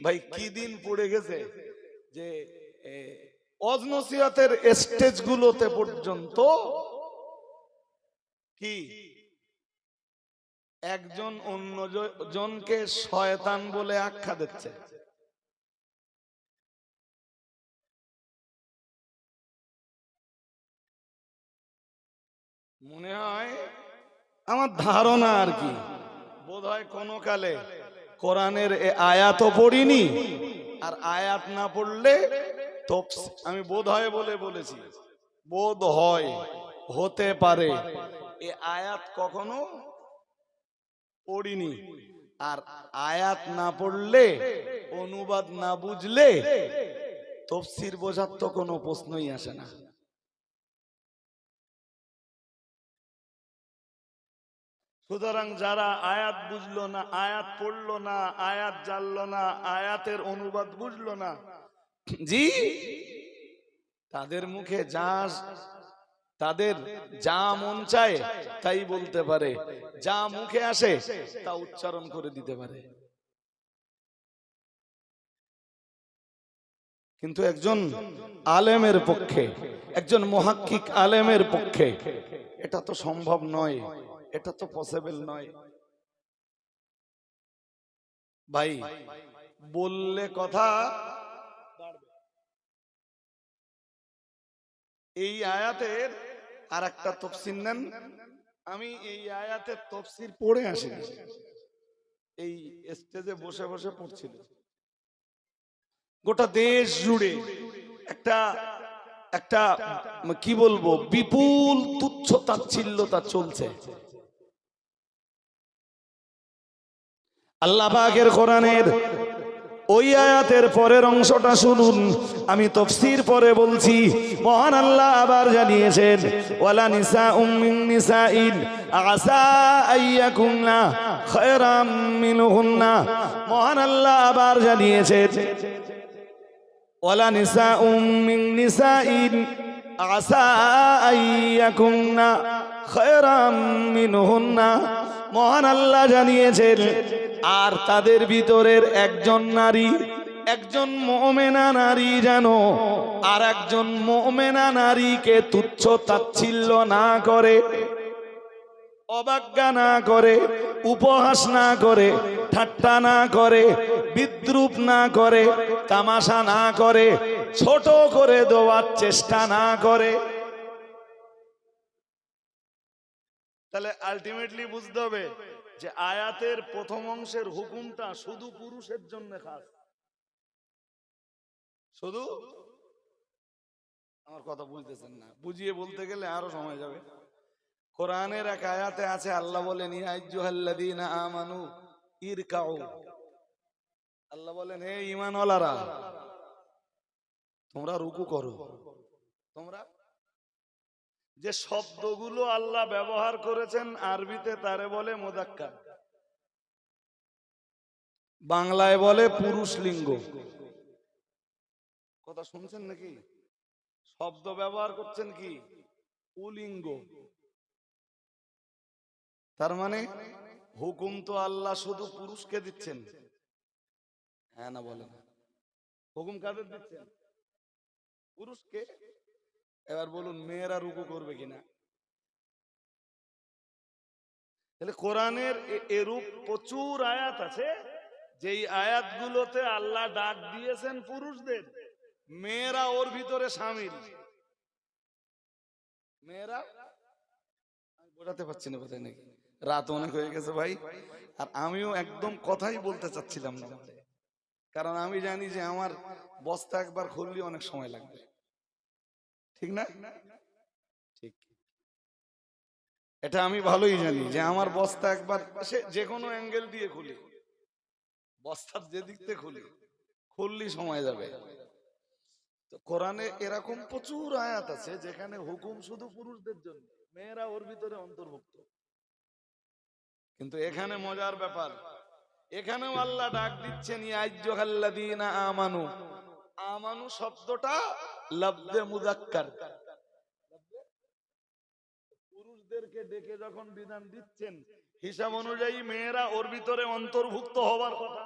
ভাই, কি দিন পড়ে গেছে যে অজনসিয়াতের স্টেজ গুলোতে পর্যন্ত কি একজন অন্য জনকে শয়তান বলে আখ্যা দিচ্ছে? মনে হয় আমার ধারণা আর কি। বোধ হয় কোনো কালে কোরআনের এ আয়াতও পড়িনি। আর আয়াত না পড়লে আমি বোধ হয় বলে বলেছি, বোধ হয় হতে পারে। এ আয়াত কখনো পড়িনি। আর আয়াত না পড়লে, অনুবাদ না বুঝলে তফসির বোঝার তো কোনো প্রশ্নই আসে না। সুতরাং যারা আয়াত বুঝলো না, আয়াত পড়ল না, আয়াত জানলো না, আয়াতের অনুবাদ বুঝলো না, জি, তাদের মুখে যা, তাদের যা মন চায় তাই বলতে পারে। যা মুখে আসে তা উচ্চারণ করে দিতে পারে। কিন্তু একজন আলেমের পক্ষে, একজন মহাক্ষিক আলেমের পক্ষে এটা তো সম্ভব নয়। এটা তো পসিবল নয়। ভাই বললে কথা এই আয়াতের আর একটা তফসির নেন। আমি এই আয়াতের তফসির পড়ে আসিনি। এই স্টেজে বসে বসে পড়ছিল। গোটা দেশ জুড়ে একটা একটা কি বলব বিপুল তুচ্ছ তাচ্ছিল্যতা চলছে। আল্লাহ পাকের কোরআনের ওই আয়াতের পরের অংশটা শুনুন। আমি তফসির পরে বলছি, মহান আল্লাহ আবার জানিয়েছেন, ওয়ালা নিসা উম্মিন নিসাইন আসা আইয়াকুন্না খায়রাম মিনহুন্না। মহান আল্লাহ আবার জানিয়েছেন, ওয়ালা নিসা উম্মিন নিসাইন আসা আইয়াকুন্না খায়রাম মিনহুন্না। মহান আল্লাহ জানিয়েছেন, আর তাদের ভিতরের একজন নারী, একজন মোমেনা নারী যেন আর একজন মোমেনা নারীকে তুচ্ছ তাচ্ছিল্য না করে, অবাজ্ঞা না করে, উপহাস না করে, ঠাট্টা না করে, বিদ্রুপ না করে, তামাশা না করে, ছোট করে দেওয়ার চেষ্টা না করে তাহলে আলটিমেটলি বুঝতে হবে যে আয়াতের প্রথম অংশের হুকুমটা শুধু পুরুষের জন্য খাস। শুধু? আমার কথা বুঝতেছেন না। বুঝিয়ে বলতে গেলে আরও সময় যাবে। কোরআনের এক আয়াতে আছে, আল্লাহ বলেন আমানু ইরকাউ। আল্লাহ বলেন, হে ঈমানওয়ালারা, তোমরা রুকু করো। তোমরা যে শব্দগুলো আল্লাহ ব্যবহার করেছেন আরবিতে তারে বলে মোদাক্কার। বাংলায় বলে পুরুষ লিঙ্গ। কথা শুনছেন নাকি? শব্দ ব্যবহার করছেন কি? পুলিঙ্গ তার মানে হুকুম তো আল্লাহ শুধু পুরুষকে দিচ্ছেন। হ্যাঁ না, বলেন। হুকুম কাদের দিচ্ছেন? পুরুষকে? এবার বলুন মেয়েরা রুকু করবে কিনা? তাহলে কোরআনের এরূপ প্রচুর আয়াত আছে, যেই আয়াতগুলোতে আল্লাহ ডাক দিয়েছেন পুরুষদের। মেয়েরা ওর ভিতরে সামিল। মেয়েরা? বোঝাতে পারছি না কোথায় নাকি? রাত অনেক হয়ে গেছে ভাই, আর আমিও একদম কথাই বলতে চাচ্ছিলাম না। কারণ আমি জানি যে আমার বস্তা একবার খুললে অনেক সময় লাগবে। ঠিক না? ঠিক। এটা আমি ভালোই জানি যে আমার বস্তা একবার সে যে কোনো অ্যাঙ্গেল দিয়ে খুলি। বস্তার যে দিক থেকে খুলি। খুললি সময় যাবে। তো কোরআনে এরকম প্রচুর আয়াত আছে যেখানে হুকুম শুধু পুরুষদের জন্য। মেয়েরা ওর ভিতরে অন্তর্ভুক্ত। কিন্তু এখানে মজার ব্যাপার। এখানেও আল্লাহ ডাক দিচ্ছেন ইয়াজ্জুহাল্লাযীনা আমানু। আমানু শব্দটা লব্দে মুজাক্কার পুরুষদেরকে ডেকে যখন বিধান দিচ্ছেন, হিসাব অনুযায়ী মেয়েরা ওর ভিতরে অন্তর্ভুক্ত হবার কথা।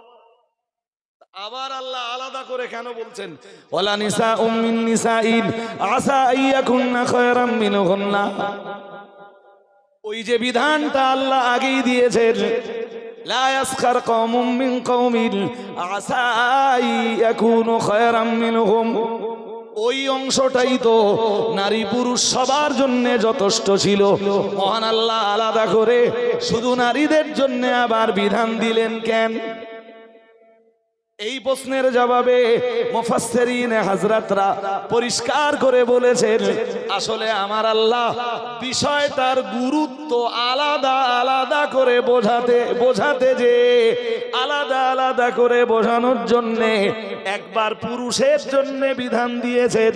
আবার আল্লাহ আলাদা করে কেন বলছেন? ওয়ালা নিসা উম্মিন নিসাইন আসা আইয়াকুন্না খায়রাম মিনহুন্না। ওই যে বিধানটা আল্লাহ আগেই দিয়েছেন, লা ইয়াসখার কওমুম মিন কওমিন আসা আইয়াকুনু খায়রাম মিনহুম। ওই অংশটাই তো নারী পুরুষ সবার জন্য যথেষ্ট ছিল। মহান আল্লাহ আলাদা করে শুধু নারীদের জন্য আবার বিধান দিলেন কেন? এই প্রশ্নের জবাবে মুফাসসিরিন হাজরাতরা পরিষ্কার করে বলেছেন, আসলে আমার আল্লাহ বিষয় তার গুরুত্ব আলাদা আলাদা করে বোঝাতে বোঝাতে যে আলাদা আলাদা করে বোঝানোর জন্য একবার পুরুষের জন্য বিধান দিয়েছেন,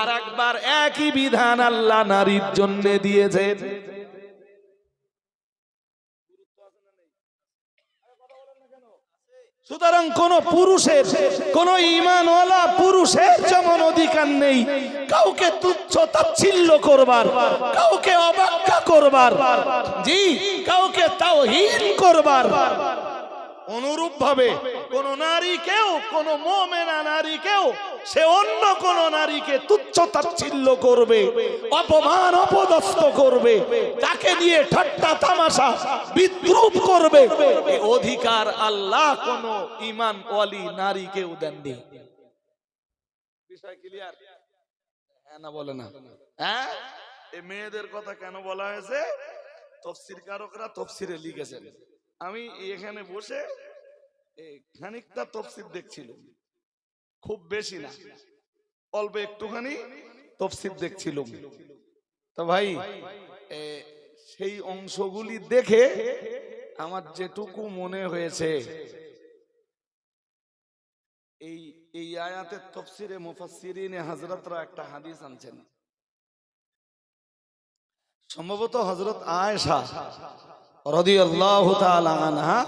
আর একবার একই বিধান আল্লাহ নারীর জন্য দিয়েছেন। সুতরাং কোন পুরুষের, কোন ইমানওয়ালা পুরুষের যেমন অধিকার নেই, কাউকে তুচ্ছ তাচ্ছিল্য করবার, কাউকে অবাক্যা করবার, জি, কাউকে তাও করবার অনুরূপ ভাবে কোন নারীকেও কোন মোমেনা নারীকেও সে অন্য কোন নারীকে তুচ্ছ তাচ্ছিল্য করবে অপমান অপদস্থ করবে তাকে দিয়ে ঠাট্টা তামাশা বিদ্রুপ করবে। অধিকার আল্লাহ কোন ইমান ওয়ালি নারীকেও দেননি। বিষয় ক্লিয়ার হ্যাঁ না বলে না। হ্যাঁ? এই মেয়েদের কথা কেন বলা হয়েছে? তফসির কারকরা তফসিরে লিখেছেন। আমি এখানে বসে খানিকটা তফসির দেখছিল খুব বেশি না অল্প একটুখানি তফসির দেখছিল তো ভাই সেই অংশগুলি দেখে আমার যেটুকু মনে হয়েছে এই এই আয়াতের তফসিরে মুফাসসিরিনে হযরতরা একটা হাদিস আনছেন। সম্ভবত হযরত আয়েশা রাদিয়াল্লাহু তাআলা আনহা।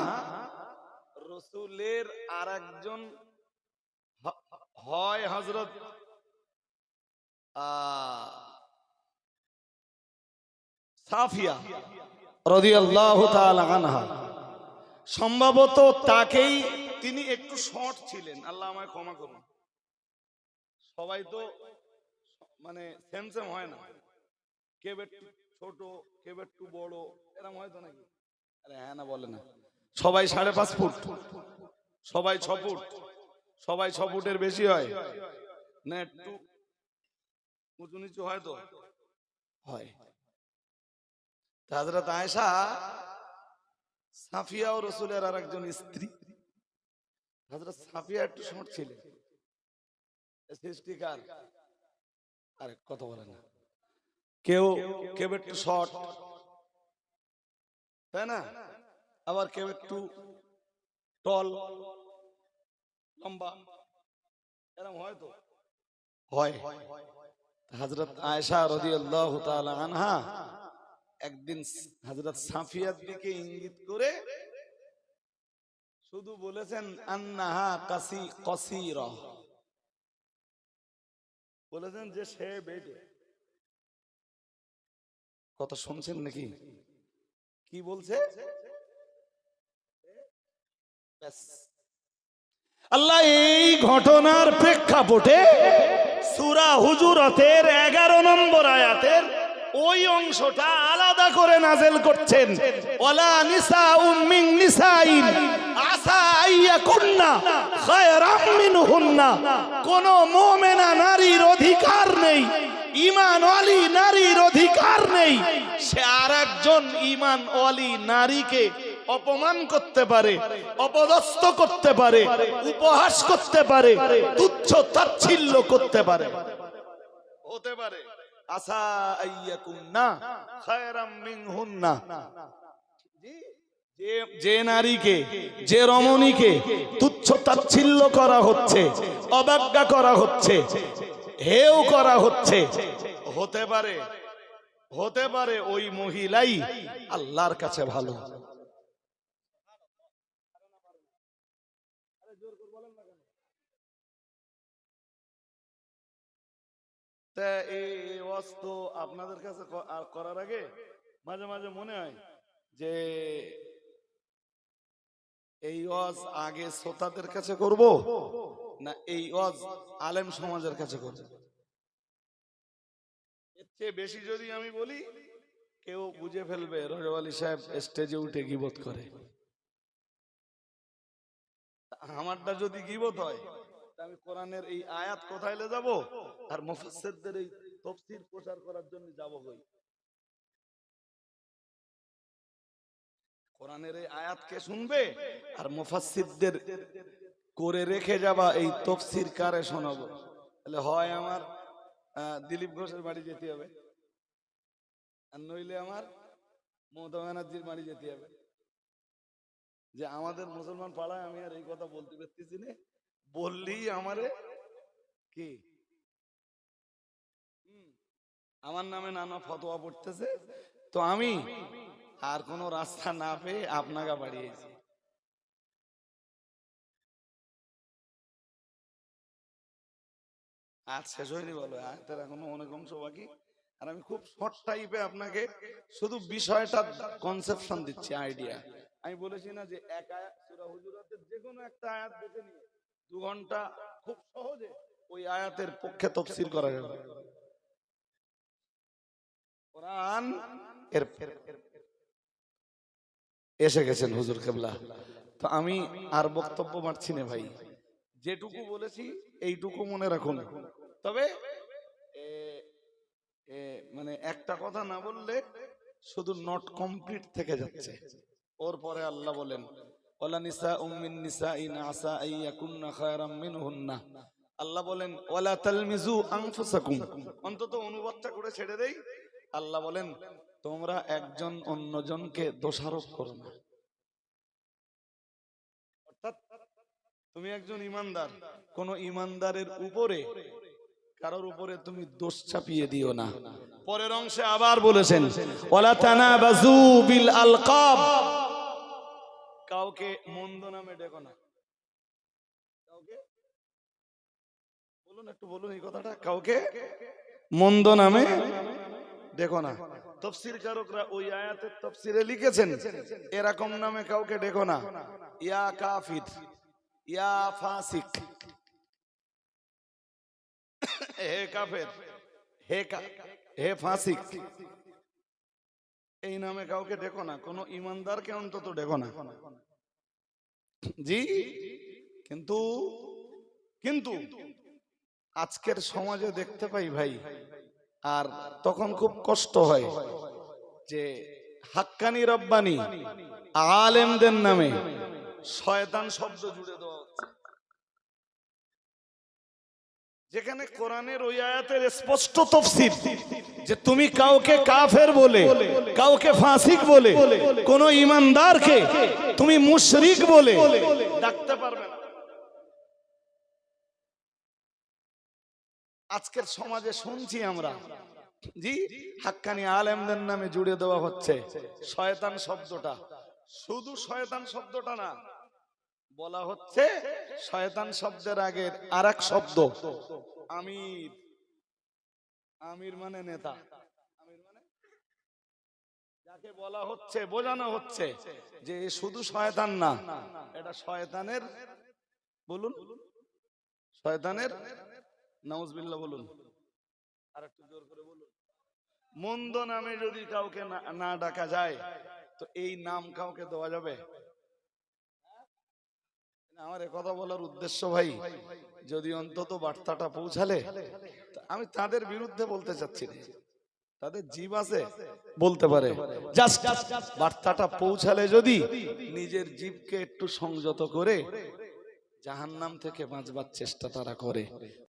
রসুলের আরেকজন হয় হযরত সাফিয়া রাদিয়াল্লাহু তাআলা আনহা। সম্ভবত তাকেই তিনি একটু শর্ট ছিলেন। আল্লাহ আমায় ক্ষমা করুন। সবাই তো মানে সেম সেম হয় না। কেউ একটু ছোট কেউ একটু বড় এরকম হয় তো নাকি? আরে হ্যাঁ না বলে না। সবাই সাড়ে পাঁচ ফুট। সবাই ছ ফুট। সবাই ছ ফুটের বেশি হয়। না একটু উঁচু নিচু হয় তো? হয়। তা হযরত আয়েশা সাফিয়া ও রসুলের আর একজন স্ত্রী। হযরত সাফিয়া একটু শর্ট ছিলেন। সৃষ্টিকার। আরে কথা বলে না। কেউ কেউ একটু শর্ট তাই না? আবার কেউ একটু টল লম্বা। এরকম হয় তো? হয়। হযরত আয়েশা রাদিয়াল্লাহু তাআলা আনহা একদিন হযরত সাফিয়ার দিকে ইঙ্গিত করে শুধু বলেছেন, আন্নাহা কাসি, কসিরা। বলেছেন যে সে বেটে কথা শুনছেন নাকি? কি বলছে? আল্লাহ এই ঘটনার প্রেক্ষাপটে সুরা হুজুরতের এগারো নম্বর আয়াতের ওই অংশটা আলাদা করে নাজেল করছেন। ওলা নিসা উম্মিন নিসাইন আসা আইয়া কুন্না খায়রাম মিনহুন্না। কোন মুমিনা নারীর অধিকার নেই। ইমান অলি নারীর অধিকার নেই। সে আর একজন ইমান অলি নারীকে অপমান করতে পারে, অপদস্থ করতে পারে, উপহাস করতে পারে, তুচ্ছ তাচ্ছিল্য করতে পারে। হতে পারে। আসা আইয়াকুন্না খায়রাম মিনহুন্না। যে নারীকে, যে রমণীকে তুচ্ছ তাচ্ছিল্য করা হচ্ছে, অবজ্ঞা করা হচ্ছে হেও করা হচ্ছে। হতে পারে হতে পারে ওই মহিলাই আল্লাহর কাছে ভালো। এই এই ওয়াজ তো আপনাদের কাছে করার আগে মাঝে মাঝে মনে হয় যে এই ওয়াজ আগে শ্রোতাদের কাছে করব? না এই আলেম সমাজের কাছে এর চেয়ে বেশি যদি আমি বলি, কেউ বুঝে ফেলবে, রজব আলী সাহেব স্টেজে উঠে গিবত করে। আমারটা যদি গিবত হয় আমি কোরআনের এই আয়াত কোথায় যাব? আর মুফাসসিরদের এই তফসির প্রচার করার জন্য যাব কই? কোরআনের এই আয়াত কে শুনবে? আর মুফাসসিরদের করে রেখে যাবা, এই তফসির কারে শোনাবো? তাহলে হয় আমার দিলীপ ঘোষের বাড়ি যেতে হবে। আর নইলে আমার মমতা ব্যানার্জির বাড়ি যেতে হবে। যে আমাদের মুসলমান পাড়ায় আমি আর এই কথা বলতে পারতেছি না। বললেই আমারে কি? আমার নামে নানা ফতোয়া পড়তেছে। তো আমি আর কোনো রাস্তা না পেয়ে আপনাকে বাড়িয়েছি আর শেষ হয়নি বলো আয়াতের এখনও অনেক অংশ বাকি। আর আমি খুব শর্ট টাইপে আপনাকে শুধু বিষয়টা কনসেপশন দিচ্ছি আইডিয়া আমি বলেছি না যে এক আয়াত সূরা হুজুরাতের যে কোনো একটা আয়াত বেছে নিয়ে দু ঘণ্টা খুব সহজে ওই আয়াতের পক্ষে তফসির করা যাবে। কোরআন এর এসে গেছেন হুজুর কেবলা। তো আমি আর বক্তব্য মারছি না ভাই। যেটুকু বলেছি এইটুকু মনে রাখুন। তবে মানে একটা কথা না বললে শুধু নট কমপ্লিট থেকে যাচ্ছে। ওর পরে আল্লাহ বলেন ওয়ালা নিসা উম্মিন নিসা ইন আসা আইয়াকুন্না খায়রাম মিনহুন্না। আল্লাহ বলেন ওয়ালা তালমিজু আনফুসাকুম। অন্তত অনুবাদটা করে ছেড়ে দেই। আল্লাহ বলেন তোমরা একজন অন্যজনকে দোষারোপ করো না। তুমি একজন ইমানদার। কোন ইমানদারের উপরে, কারোর উপরে তুমি দোষ চাপিয়ে দিও না। পরের অংশে আবার বলেছেন কাউকে মন্দ নামে ডেকো না। একটু বলুন এই কথাটা। কাউকে মন্দ নামে দেখো না। কারকরা ওই তফসিরে লিখেছেন, এরকম নামে কাউকে ডেকো না। ইয়া ইয়া ফাসিক। হে কাফের, হে হে ফাসিক। এই নামে কাউকে ডেকো না, কোনো ইমানদারকে অন্তত ডেকো না। জি? কিন্তু কিন্তু আজকের সমাজে দেখতে পাই ভাই, আর তখন খুব কষ্ট হয় যে হাক্কানি রব্বানি আলেমদের নামে শয়তান শব্দ জুড়ে দেওয়া হচ্ছে যেখানে কোরআনের ওই আয়াতের স্পষ্ট তফসির যে তুমি কাউকে কাফের বলে কাউকে ফাসিক বলে কোন ইমানদারকে তুমি মুশরিক বলে। ডাকতে পারবে না। আজকের সমাজে শুনছি আমরা জি হাক্কানি আলেমদের নামে জুড়ে দেওয়া হচ্ছে শয়তান শব্দটা। শুধু শয়তান শব্দটা না বলা হচ্ছে শয়তান শব্দের আগের আর এক শব্দ। আমির। আমির মানে নেতা। যাকে বলা হচ্ছে, বোঝানো হচ্ছে যে শুধু শয়তান না, এটা শয়তানের, বলুন শয়তানের বলুন। আর একটু জোর করে বলুন। মন্দ নামে যদি কাউকে না ডাকা যায়, তো এই নাম কাউকে দেওয়া যাবে? আমার কথা বলার উদ্দেশ্য ভাই, যদি অন্তত বার্তাটা পৌঁছালে আমি তাদের বিরুদ্ধে বলতে চাচ্ছি তাদের জীব আছে বলতে পারে। বার্তাটা পৌঁছালে যদি নিজের জীবকে একটু সংযত করে, জাহান্নাম থেকে বাঁচবার চেষ্টা তারা করে।